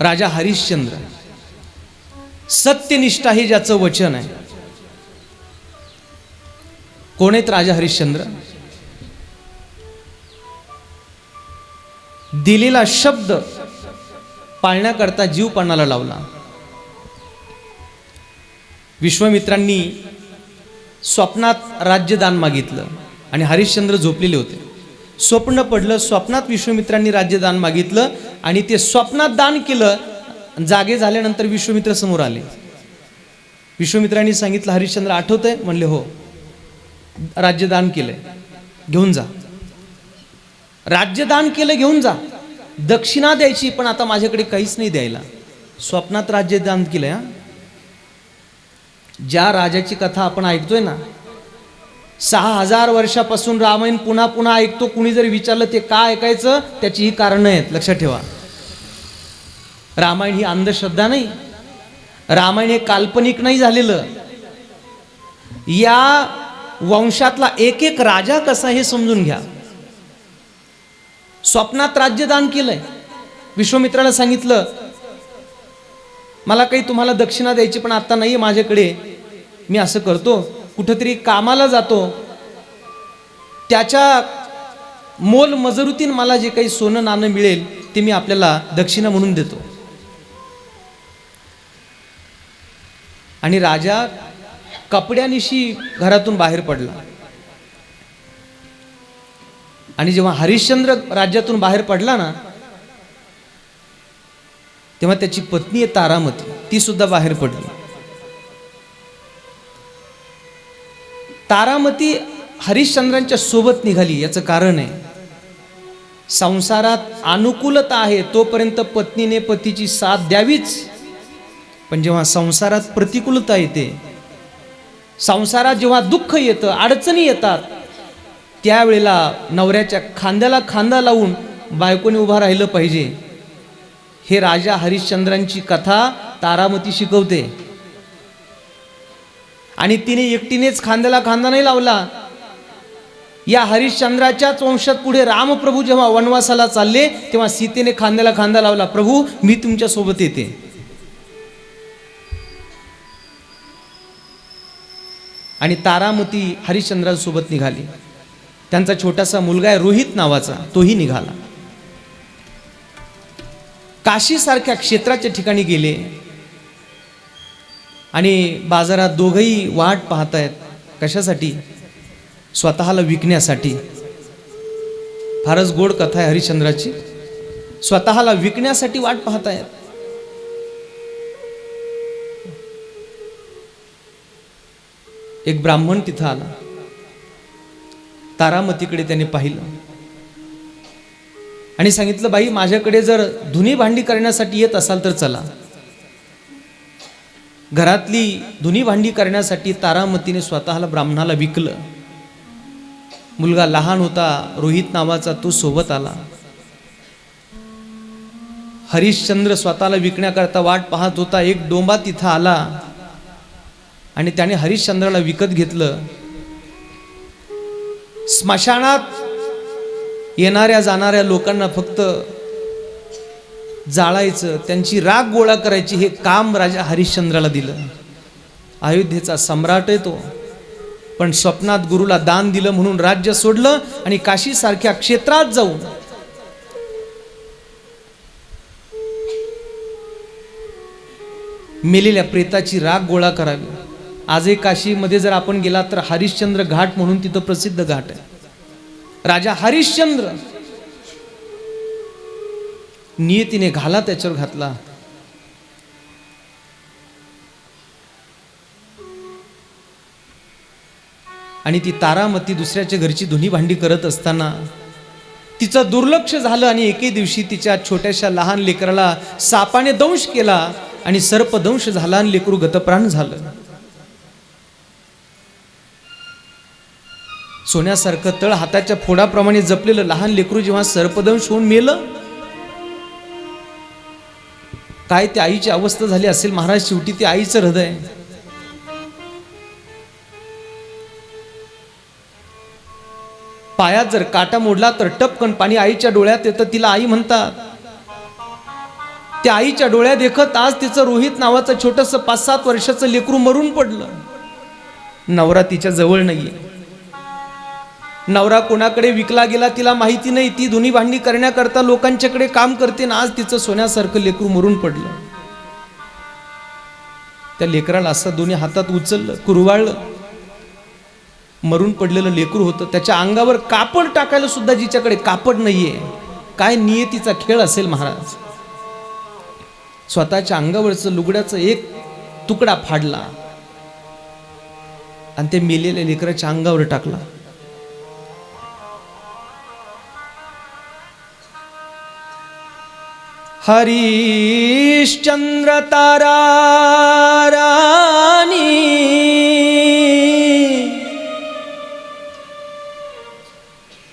राजा हरिश्चंद्र. सत्यनिष्ठा हे ज्याचं वचन आहे. कोण आहेत राजा हरिश्चंद्र? दिलेला शब्द पाळण्याकरता जीव पणाला लावला. विश्वमित्रांनी स्वप्नात राज्यदान मागितलं आणि हरिश्चंद्र झोपलेले होते. स्वप्न पडलं स्वप्नात विश्वामित्रांनी राज्यदान मागितलं आणि ते स्वप्नात दान केलं जागे झाल्यानंतर विश्वामित्र समोर आले. विश्वामित्रांनी सांगितलं हरिश्चंद्र आठवत आहे म्हणले हो. राज्यदान केलंय. घेऊन जा. राज्यदान केलं घेऊन जा. दक्षिणा द्यायची पण आता माझ्याकडे काहीच नाही द्यायला. स्वप्नात राज्यदान केलंय ज्या राजाची कथा आपण ऐकतोय ना सहा हजार वर्षापासून रामायण पुन्हा पुन्हा ऐकतो. कुणी जर विचारलं ते का ऐकायचं त्याची ही कारणं आहेत. लक्षात ठेवा. रामायण ही अंधश्रद्धा नाही. रामायण हे काल्पनिक नाही झालेलं. या वंशातला एक एक राजा कसा हे समजून घ्या. स्वप्नात राज्यदान केलंय. विश्वमित्राला सांगितलं मला काही तुम्हाला दक्षिणा द्यायची पण आता नाही माझ्याकडे. मी असं करतो. कुठंतरी कामाला जातो. त्याच्या मोल मजरुतीन मला जे काही सोनं नाणं मिळेल ते मी आपल्याला दक्षिणा म्हणून देतो. आणि राजा कपड्यानिशी घरातून बाहेर पडला. आणि जेव्हा हरिश्चंद्र राज्यातून बाहेर पडला ना तेव्हा त्याची पत्नी आहे तारामती ती सुद्धा बाहेर पडली. तारामती हरिश्चंद्रांच्या सोबत निघाली याचं कारण आहे. संसारात अनुकूलता आहे तोपर्यंत पत्नीने पतीची साथ द्यावीच. पण जेव्हा संसारात प्रतिकूलता येते संसारात जेव्हा दुःख येतं अडचणी येतात त्यावेळेला नवऱ्याच्या खांद्याला खांदा लावून बायकोने उभा राहिलं पाहिजे. हे राजा हरिश्चंद्रांची कथा तारामती शिकवते. आणि तिने एकटीनेच खांद्याला खांदा नाही लावला. या हरिश्चंद्राच्याच वंशात पुढे रामप्रभू जेव्हा वनवासाला चालले तेव्हा सीतेने खांद्याला खांदा लावला प्रभू मी तुमच्यासोबत येते. आणि तारामती हरिश्चंद्रांसोबत निघाली. त्यांचा छोटासा मुलगा आहे रोहित नावाचा तोही निघाला. काशीसारख्या क्षेत्राच्या ठिकाणी गेले. आणि बाजारात दोघंही वाट पाहतायत कशासाठी? स्वतःला विकण्यासाठी. फारच गोड कथा आहे हरिश्चंद्राची. स्वतःला विकण्यासाठी वाट पाहतायत. एक ब्राह्मण तिथं आला. तारामतीकडे त्याने पाहिलं. आणि सांगितलं बाई माझ्याकडे जर धुनी भांडी करण्यासाठी येत असाल तर चला. घरातली धुनी भांडी करण्यासाठी तारामतीने स्वतःला ब्राह्मणाला विकलं. मुलगा लहान होता रोहित नावाचा तो सोबत आला. हरिश्चंद्र स्वतःला विकण्याकरता वाट पाहत होता एक डोंबा तिथं आला आणि त्याने हरिश्चंद्राला विकत घेतलं. स्मशानात येणाऱ्या जाणाऱ्या लोकांना फक्त जाळायचं त्यांची राग गोळा करायची हे काम राजा हरिश्चंद्राला दिलं. अयोध्येचा सम्राट आहे तो. पण स्वप्नात गुरुला दान दिलं म्हणून राज्य सोडलं आणि काशीसारख्या क्षेत्रात जाऊन मेलेल्या प्रेताची राग गोळा करावी. आजही काशीमध्ये जर आपण गेला तर हरिश्चंद्र घाट म्हणून तिथं प्रसिद्ध घाट आहे. राजा हरिश्चंद्र नियतीने घाला त्याच्यावर घातला. आणि ती तारामती दुसऱ्याच्या घरची धुनी भांडी करत असताना तिचं दुर्लक्ष झालं आणि एके दिवशी तिच्या छोट्याशा लहान लेकराला सापाने दंश केला आणि सर्पदंश झाला आणि लेकरू गतप्राण झालं. सोन्यासारखं तळ हाताच्या फोडाप्रमाणे जपलेलं लहान लेकरू जेव्हा सर्पदंश होऊन मेलं काय त्या आईची अवस्था झाली असेल महाराज शेवटी ते आईचं हृदय. पायात जर काटा मोडला तर टपकन पाणी आईच्या डोळ्यात येतं तिला आई म्हणतात. त्या आईच्या डोळ्या देखत आज तिचं रोहित नावाचं छोटंसं पाच सात वर्षाचं लेकरू मरून पडलं. नवरा तिच्या जवळ नाहीये. नवरा कोणाकडे विकला गेला तिला माहिती नाही. ती धुनी भांडी करण्याकरता लोकांच्याकडे काम करते ना आज तिचं सोन्यासारखं लेकरू मरून पडलं. त्या लेकराला असं दोन्ही हातात उचललं कुरवाळलं. मरून पडलेलं लेकरू होतं. त्याच्या अंगावर कापड टाकायला सुद्धा जिच्याकडे कापड नाहीये. काय नियतीचा खेळ असेल महाराज. स्वतःच्या अंगावरचं लुगड्याचं एक तुकडा फाडला. आणि ते मेलेल्या लेकराच्या अंगावर टाकला. हरिश्चंद्र तारा रानी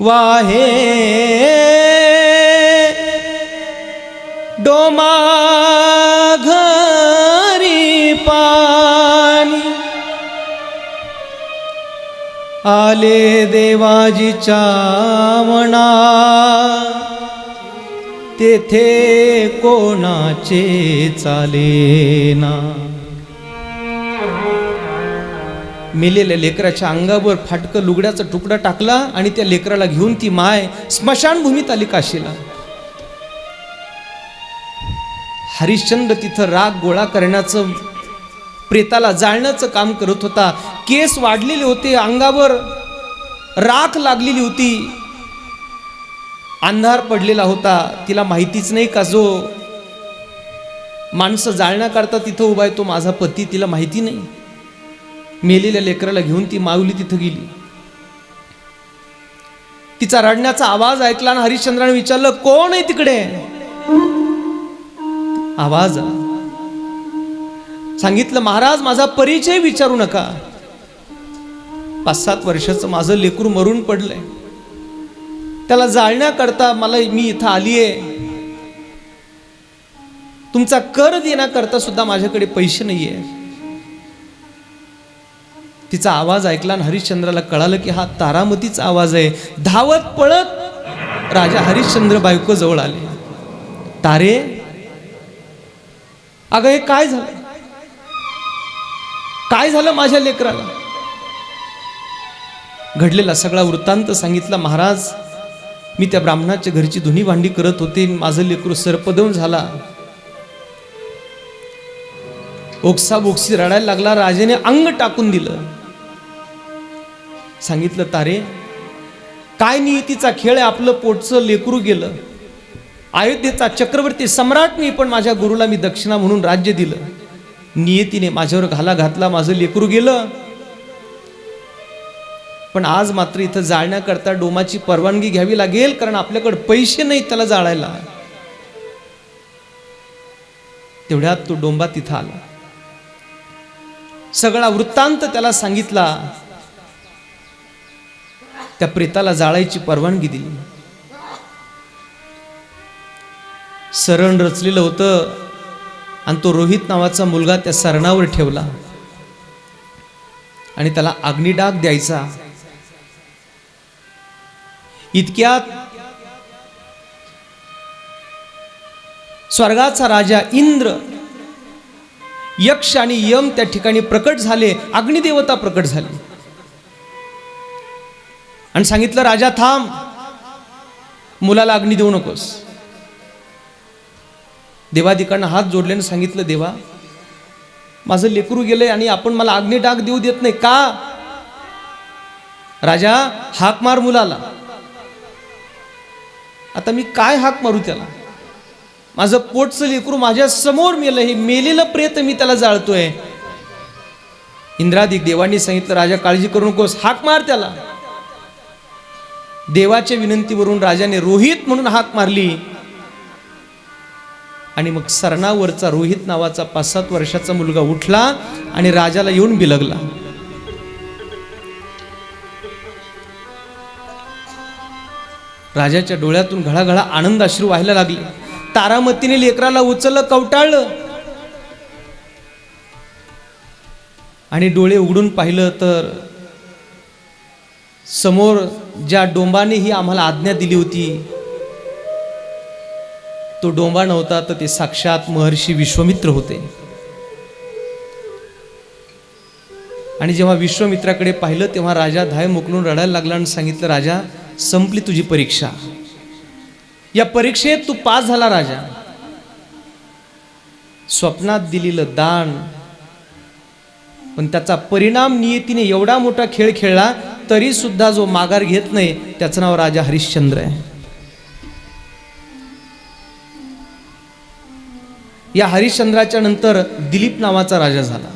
वाहे डोमा घरी पाणी। आले देवाजीच्या मना तेथे कोणाचे चालेना मेलेल्या लेकराच्या अंगावर फाटकं लुगड्याचा तुकडा टाकला आणि त्या लेकराला घेऊन ती माय स्मशानभूमीत आली काशीला. हरिश्चंद्र तिथं राग गोळा करण्याचं प्रेताला जाळण्याचं काम करत होता. केस वाढलेले होते अंगावर राख लागलेली होती. अंधार पडलेला होता तिला माहितीच नाही का जो माणसं जाळण्याकरता तिथं उभा आहे तो माझा पती तिला माहिती नाही. मेलेल्या लेकराला घेऊन ती माऊली तिथं गेली. तिचा रडण्याचा आवाज ऐकला आणि हरिश्चंद्राने विचारलं कोण आहे तिकडे? आवाज सांगितलं महाराज माझा परिचय विचारू नका. पाच सात वर्षाचं माझं लेकरू मरून पडलंय. त्याला जाळण्याकरता मला मी इथं आली आहे तुमचा कर देण्याकरता सुद्धा माझ्याकडे पैसे नाही आहे तिचा आवाज ऐकला आणि हरिश्चंद्राला कळालं की हा तारामतीचा आवाज आहे. धावत पळत राजा हरिश्चंद्र बायको जवळ आले. तारे अगं हे काय झालं? काय झालं माझ्या लेकराला? घडलेला सगळा वृत्तांत सांगितला महाराज. मी त्या ब्राह्मणाच्या घरची धुनी भांडी करत होते. माझं लेकरू सर्पदवून झाला. ओक्सा बोक्सी रडायला लागला. राजाने अंग टाकून दिलं. सांगितलं तारे काय नियतीचा खेळ आहे? आपलं पोटचं लेकरू गेलं. अयोध्येचा चक्रवर्ती सम्राट मी पण माझ्या गुरुला मी दक्षिणा म्हणून राज्य दिलं. नियतीने माझ्यावर घाला घातला. माझं लेकरू गेलं. पण आज मात्र इथं जाळण्याकरता डोमाची परवानगी घ्यावी लागेल कारण आपल्याकडे पैसे नाही त्याला जाळायला. तेवढ्यात तो डोंबा तिथं आला. सगळा वृत्तांत त्याला सांगितला. त्या प्रेताला जाळायची परवानगी दिली. सरण रचलेलं होतं आणि तो रोहित नावाचा मुलगा त्या सरणावर ठेवला. आणि त्याला अग्निडाग द्यायचा. इतक्यात स्वर्गाचा राजा इंद्र यक्ष आणि यम त्या ठिकाणी प्रकट झाले अग्निदेवता प्रकट झाली. आणि सांगितलं राजा थांब. मुलाला अग्नी देऊ नकोस. देवाधिकांना हात जोडल्याने सांगितलं देवा माझं लेकरू गेलंय आणि आपण मला अग्नी डाक देऊ देत नाही. का? राजा हाक मार मुलाला. आता मी काय हाक मारू त्याला? माझं पोटचं लेकरू माझ्यासमोर मेलं हे मेलेलं प्रेत मी त्याला जाळतोय. इंद्रादिक देवांनी सांगितलं राजा काळजी करू नकोस हाक मार त्याला. देवाच्या विनंतीवरून राजाने रोहित म्हणून हाक मारली. आणि मग सरणावरचा रोहित नावाचा पाच सात वर्षाचा मुलगा उठला आणि राजाला येऊन बिलगला. राजाच्या डोळ्यातून घळाघळा आनंद अश्रू व्हायला लागले. तारामतीने लेकराला उचललं कवटाळलं. आणि डोळे उघडून पाहिलं तर समोर ज्या डोंबाने ही आम्हाला आज्ञा दिली होती तो डोंबा नव्हता तर ते साक्षात महर्षी विश्वमित्र होते. आणि जेव्हा विश्वमित्राकडे पाहिलं तेव्हा राजा धाय मोकलून रडायला लागला आणि सांगितलं राजा संपली तुझी परीक्षा. या परीक्षेत तू पास झाला राजा. स्वप्नात दिलेलं दान. पण त्याचा परिणाम नियतीने एवढा मोठा खेळ खेळला तरी सुद्धा जो माघार घेत नाही त्याचं नाव राजा हरिश्चंद्र आहे. या हरिश्चंद्राच्या नंतर दिलीप नावाचा राजा झाला.